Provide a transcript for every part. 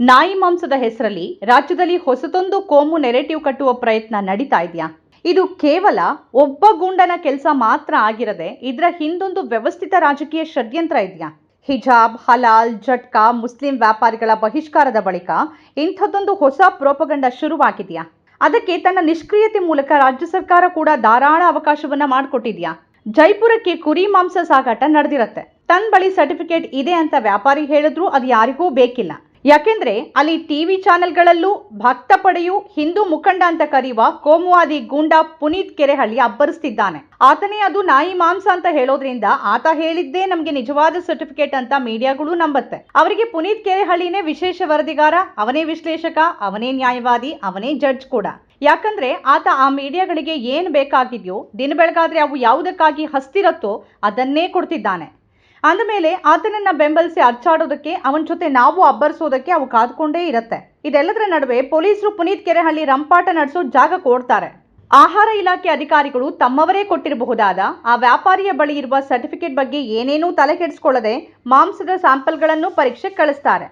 ನಾಯಿ ಮಾಂಸದ ಹೆಸರಲ್ಲಿ ರಾಜ್ಯದಲ್ಲಿ ಹೊಸತೊಂದು ಕೋಮು ನೆರೆಟಿವ್ ಕಟ್ಟುವ ಪ್ರಯತ್ನ ನಡೀತಾ ಇದೆಯಾ? ಇದು ಕೇವಲ ಒಬ್ಬ ಗೂಂಡನ ಕೆಲಸ ಮಾತ್ರ ಆಗಿರದೆ ಇದರ ಹಿಂದೊಂದು ವ್ಯವಸ್ಥಿತ ರಾಜಕೀಯ ಷಡ್ಯಂತ್ರ ಇದೆಯಾ? ಹಿಜಾಬ್, ಹಲಾಲ್, ಜಟ್ಕಾ, ಮುಸ್ಲಿಂ ವ್ಯಾಪಾರಿಗಳ ಬಹಿಷ್ಕಾರದ ಬಳಿಕ ಇಂಥದ್ದೊಂದು ಹೊಸ ಪ್ರೋಪಗಂಡ ಶುರುವಾಗಿದೆಯಾ? ಅದಕ್ಕೆ ತನ್ನ ನಿಷ್ಕ್ರಿಯತೆ ಮೂಲಕ ರಾಜ್ಯ ಸರ್ಕಾರ ಕೂಡ ಧಾರಾಳ ಅವಕಾಶವನ್ನ ಮಾಡಿಕೊಟ್ಟಿದ್ಯಾ? ಜೈಪುರಕ್ಕೆ ಕುರಿ ಮಾಂಸ ಸಾಗಾಟ ನಡೆದಿರತ್ತೆ. ತನ್ನ ಬಳಿ ಸರ್ಟಿಫಿಕೇಟ್ ಇದೆ ಅಂತ ವ್ಯಾಪಾರಿ ಹೇಳಿದ್ರು ಅದು ಯಾರಿಗೂ ಬೇಕಿಲ್ಲ. ಯಾಕೆಂದ್ರೆ ಅಲ್ಲಿ ಟಿವಿ ಚಾನೆಲ್ಗಳಲ್ಲೂ ಭಕ್ತ ಪಡೆಯು ಹಿಂದೂ ಮುಖಂಡ ಅಂತ ಕರೆಯುವ ಕೋಮುವಾದಿ ಗೂಂಡಾ ಪುನೀತ್ ಕೆರೆಹಳ್ಳಿ ಅಬ್ಬರಿಸ್ತಿದ್ದಾನೆ. ಆತನೇ ಅದು ನಾಯಿ ಮಾಂಸ ಅಂತ ಹೇಳೋದ್ರಿಂದ ಆತ ಹೇಳಿದ್ದೇ ನಮಗೆ ನಿಜವಾದ ಸರ್ಟಿಫಿಕೇಟ್ ಅಂತ ಮೀಡಿಯಾಗಳು ನಂಬತ್ತೆ. ಅವರಿಗೆ ಪುನೀತ್ ಕೆರೆಹಳ್ಳಿನೇ ವಿಶೇಷ ವರದಿಗಾರ, ಅವನೇ ವಿಶ್ಲೇಷಕ, ಅವನೇ ನ್ಯಾಯವಾದಿ, ಅವನೇ ಜಡ್ಜ್ ಕೂಡ. ಯಾಕಂದ್ರೆ ಆತ ಆ ಮೀಡಿಯಾಗಳಿಗೆ ಏನ್ ಬೇಕಾಗಿದೆಯೋ, ದಿನ ಬೆಳಗಾದ್ರೆ ಅವು ಯಾವುದಕ್ಕಾಗಿ ಹಸ್ತಿರತ್ತೋ ಅದನ್ನೇ ಕೊಡ್ತಿದ್ದಾನೆ. ಅಂದಮೇಲೆ ಆತನನ್ನ ಬೆಂಬಲಿಸಿ ಅರ್ಚಾಡೋದಕ್ಕೆ ಅವನ ಜೊತೆ ನಾವು ಅಬ್ಬರಿಸೋದಕ್ಕೆ ಅವು ಕಾದ್ಕೊಂಡೇ ಇರುತ್ತೆ. ಇದೆಲ್ಲದರ ನಡುವೆ ಪೊಲೀಸರು ಪುನೀತ್ ಕೆರೆಹಳ್ಳಿ ರಂಪಾಟ ನಡೆಸೋ ಜಾಗ ಕೊಡ್ತಾರೆ. ಆಹಾರ ಇಲಾಖೆ ಅಧಿಕಾರಿಗಳು ತಮ್ಮವರೇ ಕೊಟ್ಟಿರಬಹುದಾದ ಆ ವ್ಯಾಪಾರಿಯ ಬಳಿ ಇರುವ ಸರ್ಟಿಫಿಕೇಟ್ ಬಗ್ಗೆ ಏನೇನೂ ತಲೆ ಕೆಡಿಸ್ಕೊಳ್ಳದೆ ಮಾಂಸದ ಸ್ಯಾಂಪಲ್ಗಳನ್ನು ಪರೀಕ್ಷೆಗೆ ಕಳಿಸ್ತಾರೆ.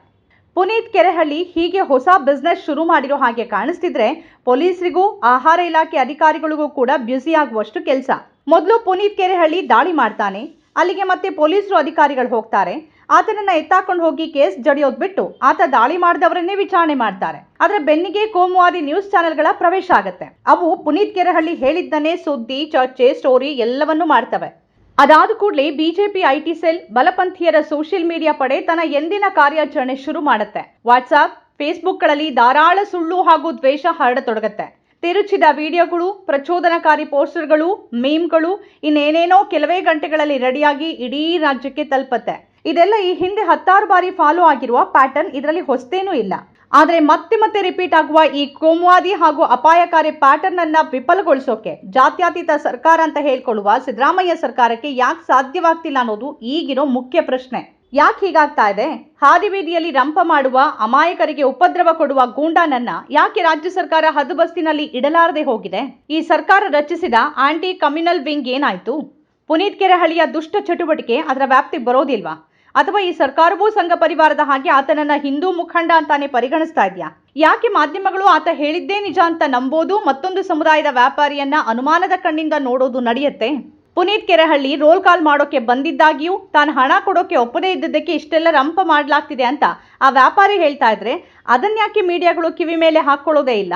ಪುನೀತ್ ಕೆರೆಹಳ್ಳಿ ಹೀಗೆ ಹೊಸ ಬಿಸ್ನೆಸ್ ಶುರು ಮಾಡಿರೋ ಹಾಗೆ ಕಾಣಿಸ್ತಿದ್ರೆ ಪೊಲೀಸರಿಗೂ, ಆಹಾರ ಇಲಾಖೆ ಅಧಿಕಾರಿಗಳಿಗೂ ಕೂಡ ಬ್ಯುಸಿ ಆಗುವಷ್ಟು ಕೆಲಸ. ಮೊದಲು ಪುನೀತ್ ಕೆರೆಹಳ್ಳಿ ದಾಳಿ ಮಾಡ್ತಾನೆ ಅಲ್ಲಿಗೆ ಮತ್ತೆ ಪೊಲೀಸರು ಅಧಿಕಾರಿಗಳು ಹೋಗ್ತಾರೆ. ಆತನನ್ನ ಎತ್ತಾಕೊಂಡು ಹೋಗಿ ಕೇಸ್ ಜಡಿಯೋದ್ ಬಿಟ್ಟು ಆತ ದಾಳಿ ಮಾಡಿದವರನ್ನೇ ವಿಚಾರಣೆ ಮಾಡ್ತಾರೆ. ಆದ್ರೆ ಬೆನ್ನಿಗೆ ಕೋಮುವಾದಿ ನ್ಯೂಸ್ ಚಾನೆಲ್ಗಳ ಪ್ರವೇಶ ಆಗುತ್ತೆ. ಅವು ಪುನೀತ್ ಕೆರೆಹಳ್ಳಿ ಹೇಳಿದ್ದನ್ನೇ ಸುದ್ದಿ, ಚರ್ಚೆ, ಸ್ಟೋರಿ ಎಲ್ಲವನ್ನೂ ಮಾಡ್ತವೆ. ಅದಾದ ಕೂಡಲೇ ಬಿಜೆಪಿ ಐಟಿ ಸೆಲ್, ಬಲಪಂಥೀಯರ ಸೋಷಿಯಲ್ ಮೀಡಿಯಾ ಪಡೆ ತನ್ನ ಎಂದಿನ ಕಾರ್ಯಾಚರಣೆ ಶುರು ಮಾಡುತ್ತೆ. ವಾಟ್ಸಾಪ್, ಫೇಸ್ಬುಕ್ಗಳಲ್ಲಿ ಧಾರಾಳ ಸುಳ್ಳು ಹಾಗೂ ದ್ವೇಷ ಹರಡತೊಡಗತ್ತೆ. ತಿರುಚಿದ ವಿಡಿಯೋಗಳು, ಪ್ರಚೋದನಕಾರಿ ಪೋಸ್ಟರ್ಗಳು, ಮೀಮ್ಗಳು ಇನ್ನೇನೇನೋ ಕೆಲವೇ ಗಂಟೆಗಳಲ್ಲಿ ರೆಡಿಯಾಗಿ ಇಡೀ ರಾಜ್ಯಕ್ಕೆ ತಲುಪತ್ತೆ. ಇದೆಲ್ಲ ಈ ಹಿಂದೆ ಹತ್ತಾರು ಬಾರಿ ಫಾಲೋ ಆಗಿರುವ ಪ್ಯಾಟರ್ನ್, ಇದರಲ್ಲಿ ಹೊಸತೇನೂ ಇಲ್ಲ. ಆದರೆ ಮತ್ತೆ ಮತ್ತೆ ರಿಪೀಟ್ ಆಗುವ ಈ ಕೋಮುವಾದಿ ಹಾಗೂ ಅಪಾಯಕಾರಿ ಪ್ಯಾಟರ್ನ್ ಅನ್ನ ವಿಫಲಗೊಳಿಸೋಕೆ, ಜಾತ್ಯತೀತ ಸರ್ಕಾರ ಅಂತ ಹೇಳ್ಕೊಳ್ಳುವ ಸಿದ್ದರಾಮಯ್ಯ ಸರ್ಕಾರಕ್ಕೆ ಯಾಕೆ ಸಾಧ್ಯವಾಗ್ತಿಲ್ಲ ಅನ್ನೋದು ಈಗಿರೋ ಮುಖ್ಯ ಪ್ರಶ್ನೆ. ಯಾಕೆ ಹೀಗಾಗ್ತಾ ಇದೆ? ಹಾದಿಬೀದಿಯಲ್ಲಿ ರಂಪ ಮಾಡುವ, ಅಮಾಯಕರಿಗೆ ಉಪದ್ರವ ಕೊಡುವ ಗೂಂಡಾನನ್ನ ಯಾಕೆ ರಾಜ್ಯ ಸರ್ಕಾರ ಹದುಬಸ್ತಿನಲ್ಲಿ ಇಡಲಾರದೆ ಹೋಗಿದೆ? ಈ ಸರ್ಕಾರ ರಚಿಸಿದ ಆಂಟಿ ಕಮ್ಯುನಲ್ ವಿಂಗ್ ಏನಾಯ್ತು? ಪುನೀತ್ ಕೆರೆಹಳ್ಳಿಯ ದುಷ್ಟ ಚಟುವಟಿಕೆ ಅದರ ವ್ಯಾಪ್ತಿಗೆ ಬರೋದಿಲ್ವಾ? ಅಥವಾ ಈ ಸರ್ಕಾರವೂ ಸಂಘ ಪರಿವಾರದ ಹಾಗೆ ಆತನನ್ನ ಹಿಂದೂ ಮುಖಂಡ ಅಂತಾನೆ ಪರಿಗಣಿಸ್ತಾ ಇದೆಯಾ? ಯಾಕೆ ಮಾಧ್ಯಮಗಳು ಆತ ಹೇಳಿದ್ದೇ ನಿಜ ಅಂತ ನಂಬೋದು ಮತ್ತೊಂದು ಸಮುದಾಯದ ವ್ಯಾಪಾರಿಯನ್ನ ಅನುಮಾನದ ಕಣ್ಣಿಂದ ನೋಡೋದು ನಡೆಯುತ್ತೆ? ಪುನೀತ್ ಕೆರೆಹಳ್ಳಿ ರೋಲ್ ಕಾಲ್ ಮಾಡೋಕೆ ಬಂದಿದ್ದಾಗಿಯೂ ತಾನು ಹಣ ಕೊಡೋಕೆ ಒಪ್ಪದೇ ಇದ್ದದಕ್ಕೆ ಇಷ್ಟೆಲ್ಲ ರಂಪ ಮಾಡಲಾಗ್ತಿದೆ ಅಂತ ಆ ವ್ಯಾಪಾರಿ ಹೇಳ್ತಾ ಇದ್ರೆ ಅದನ್ಯಾಕೆ ಮೀಡಿಯಾಗಳು ಕಿವಿ ಮೇಲೆ ಹಾಕೊಳ್ಳೋದೇ ಇಲ್ಲ?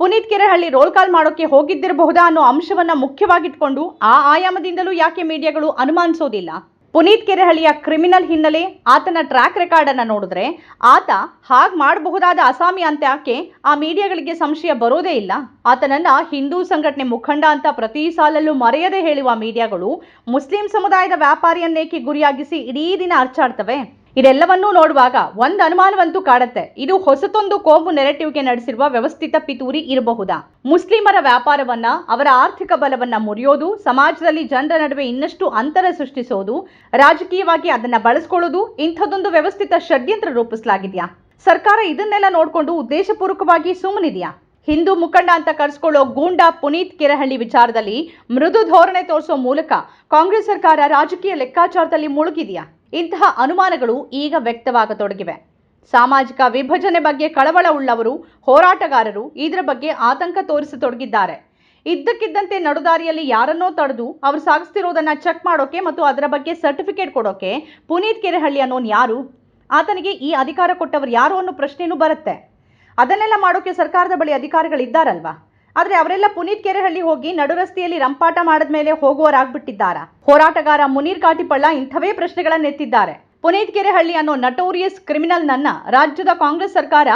ಪುನೀತ್ ಕೆರೆಹಳ್ಳಿ ರೋಲ್ ಕಾಲ್ ಮಾಡೋಕೆ ಹೋಗಿದ್ದಿರಬಹುದಾ ಅನ್ನೋ ಅಂಶವನ್ನ ಮುಖ್ಯವಾಗಿಟ್ಕೊಂಡು ಆ ಆಯಾಮದಿಂದಲೂ ಯಾಕೆ ಮೀಡಿಯಾಗಳು ಅನುಮಾನಿಸೋದಿಲ್ಲ? ಪುನೀತ್ ಕೆರೆಹಳ್ಳಿಯ ಕ್ರಿಮಿನಲ್ ಹಿನ್ನೆಲೆ ಆತನ ಟ್ರ್ಯಾಕ್ ರೆಕಾರ್ಡ್ ಅನ್ನ ನೋಡಿದ್ರೆ ಆತ ಹಾಗೆ ಮಾಡಬಹುದಾದ ಅಸಾಮಿ ಅಂತ ಯಾಕೆ ಆ ಮೀಡಿಯಾಗಳಿಗೆ ಸಂಶಯ ಬರೋದೇ ಇಲ್ಲ? ಆತನನ್ನ ಹಿಂದೂ ಸಂಘಟನೆ ಮುಖಂಡ ಅಂತ ಪ್ರತಿ ಸಾಲಲ್ಲೂ ಮರೆಯದೆ ಹೇಳುವ ಮೀಡಿಯಾಗಳು ಮುಸ್ಲಿಂ ಸಮುದಾಯದ ವ್ಯಾಪಾರಿಯನ್ನೇಕೆ ಗುರಿಯಾಗಿಸಿ ಇಡೀ ದಿನ ಅರ್ಚಾಡ್ತವೆ? ಇದೆಲ್ಲವನ್ನೂ ನೋಡುವಾಗ ಒಂದು ಅನುಮಾನವಂತೂ ಕಾಡತ್ತೆ. ಇದು ಹೊಸತೊಂದು ಕೋಮು ನೆರೆಟಿವ್ಗೆ ನಡೆಸಿರುವ ವ್ಯವಸ್ಥಿತ ಪಿತೂರಿ ಇರಬಹುದಾ? ಮುಸ್ಲಿಮರ ವ್ಯಾಪಾರವನ್ನ, ಅವರ ಆರ್ಥಿಕ ಬಲವನ್ನ ಮುರಿಯೋದು, ಸಮಾಜದಲ್ಲಿ ಜನರ ನಡುವೆ ಇನ್ನಷ್ಟು ಅಂತರ ಸೃಷ್ಟಿಸೋದು, ರಾಜಕೀಯವಾಗಿ ಅದನ್ನ ಬಳಸ್ಕೊಳ್ಳೋದು ಇಂಥದೊಂದು ವ್ಯವಸ್ಥಿತ ಷಡ್ಯಂತ್ರ ರೂಪಿಸಲಾಗಿದೆಯಾ? ಸರ್ಕಾರ ಇದನ್ನೆಲ್ಲ ನೋಡಿಕೊಂಡು ಉದ್ದೇಶಪೂರ್ವಕವಾಗಿ ಸುಮ್ಮನಿದೆಯಾ ಹಿಂದೂ ಮುಖಂಡ ಅಂತ ಕರೆಸ್ಕೊಳ್ಳೋ ಗೂಂಡಾ ಪುನೀತ್ ಕಿರಹಳ್ಳಿ ವಿಚಾರದಲ್ಲಿ ಮೃದು ಧೋರಣೆ ತೋರಿಸೋ ಮೂಲಕ ಕಾಂಗ್ರೆಸ್ ಸರ್ಕಾರ ರಾಜಕೀಯ ಲೆಕ್ಕಾಚಾರದಲ್ಲಿ ಮುಳುಗಿದೆಯಾ? ಇಂತಹ ಅನುಮಾನಗಳು ಈಗ ವ್ಯಕ್ತವಾಗತೊಡಗಿವೆ. ಸಾಮಾಜಿಕ ವಿಭಜನೆ ಬಗ್ಗೆ ಕಳವಳ ಉಳ್ಳವರು ಹೋರಾಟಗಾರರು ಇದರ ಬಗ್ಗೆ ಆತಂಕ ತೋರಿಸತೊಡಗಿದ್ದಾರೆ. ಇದ್ದಕ್ಕಿದ್ದಂತೆ ನಡುದಾರಿಯಲ್ಲಿ ಯಾರನ್ನೋ ತಡೆದು ಅವರು ಸಾಗಿಸ್ತಿರೋದನ್ನ ಚೆಕ್ ಮಾಡೋಕೆ ಮತ್ತು ಅದರ ಬಗ್ಗೆ ಸರ್ಟಿಫಿಕೇಟ್ ಕೊಡೋಕೆ ಪುನೀತ್ ಕೆರೆಹಳ್ಳಿ ಅನ್ನೋನ್ ಯಾರು? ಆತನಿಗೆ ಈ ಅಧಿಕಾರ ಕೊಟ್ಟವರು ಯಾರು ಅನ್ನೋ ಪ್ರಶ್ನೆನೂ ಬರುತ್ತೆ. ಅದನ್ನೆಲ್ಲ ಮಾಡೋಕೆ ಸರ್ಕಾರದ ಬಳಿ ಅಧಿಕಾರಿಗಳಿದ್ದಾರಲ್ವಾ? ಆದ್ರೆ ಅವರೆಲ್ಲ ಪುನೀತ್ ಕೆರೆಹಳ್ಳಿ ಹೋಗಿ ನಡು ರಸ್ತೆಯಲ್ಲಿ ರಂಪಾಟ ಮಾಡಿದ್ಮೇಲೆ ಹೋಗುವರಾಗ್ಬಿಟ್ಟಿದ್ದಾರ ಹೋರಾಟಗಾರ ಮುನೀರ್ ಕಾಟಿಪಳ್ಳ ಇಂಥವೇ ಪ್ರಶ್ನೆಗಳನ್ನೆತ್ತಿದ್ದಾರೆ ಪುನೀತ್ ಕೆರೆಹಳ್ಳಿ ಅನ್ನೋ ನಟೋರಿಯಸ್ ಕ್ರಿಮಿನಲ್ ನನ್ನ ರಾಜ್ಯದ ಕಾಂಗ್ರೆಸ್ ಸರ್ಕಾರ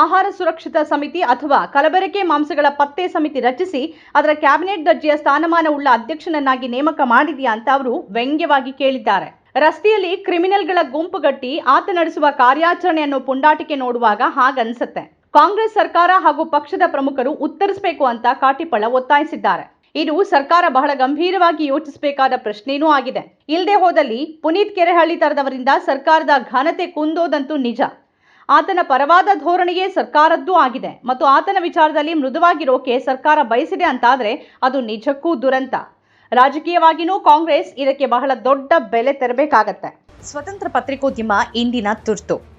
ಆಹಾರ ಸುರಕ್ಷತಾ ಸಮಿತಿ ಅಥವಾ ಕಲಬೆರಕೆ ಮಾಂಸಗಳ ಪತ್ತೆ ಸಮಿತಿ ರಚಿಸಿ ಅದರ ಕ್ಯಾಬಿನೆಟ್ ದರ್ಜೆಯ ಸ್ಥಾನಮಾನ ಉಳ್ಳ ಅಧ್ಯಕ್ಷನನ್ನಾಗಿ ನೇಮಕ ಮಾಡಿದೆಯಾ ಅಂತ ಅವರು ವ್ಯಂಗ್ಯವಾಗಿ ಕೇಳಿದ್ದಾರೆ. ರಸ್ತೆಯಲ್ಲಿ ಕ್ರಿಮಿನಲ್ಗಳ ಗುಂಪುಗಟ್ಟಿ ಆತ ನಡೆಸುವ ಕಾರ್ಯಾಚರಣೆಯನ್ನು ಪುಂಡಾಟಿಕೆ ನೋಡುವಾಗ ಹಾಗನ್ಸತ್ತೆ. ಕಾಂಗ್ರೆಸ್ ಸರ್ಕಾರ ಹಾಗೂ ಪಕ್ಷದ ಪ್ರಮುಖರು ಉತ್ತರಿಸಬೇಕು ಅಂತ ಕಾಟಿಪಳ ಒತ್ತಾಯಿಸಿದ್ದಾರೆ. ಇದು ಸರ್ಕಾರ ಬಹಳ ಗಂಭೀರವಾಗಿ ಯೋಚಿಸಬೇಕಾದ ಪ್ರಶ್ನೆಯೂ ಆಗಿದೆ. ಇಲ್ಲದೆ ಹೋದಲ್ಲಿ ಪುನೀತ್ ಕೆರೆಹಳ್ಳಿ ತರದವರಿಂದ ಸರ್ಕಾರದ ಘನತೆ ಕುಂದೋದಂತೂ ನಿಜ. ಆತನ ಪರವಾದ ಧೋರಣೆಯೇ ಸರ್ಕಾರದ್ದೂ ಆಗಿದೆ ಮತ್ತು ಆತನ ವಿಚಾರದಲ್ಲಿ ಮೃದುವಾಗಿರೋಕೆ ಸರ್ಕಾರ ಬಯಸಿದೆ ಅಂತಾದರೆ ಅದು ನಿಜಕ್ಕೂ ದುರಂತ. ರಾಜಕೀಯವಾಗಿಯೂ ಕಾಂಗ್ರೆಸ್ ಇದಕ್ಕೆ ಬಹಳ ದೊಡ್ಡ ಬೆಲೆ ತೆರಬೇಕಾಗತ್ತೆ. ಸ್ವತಂತ್ರ ಪತ್ರಿಕೋದ್ಯಮ ಇಂದಿನ ತುರ್ತು.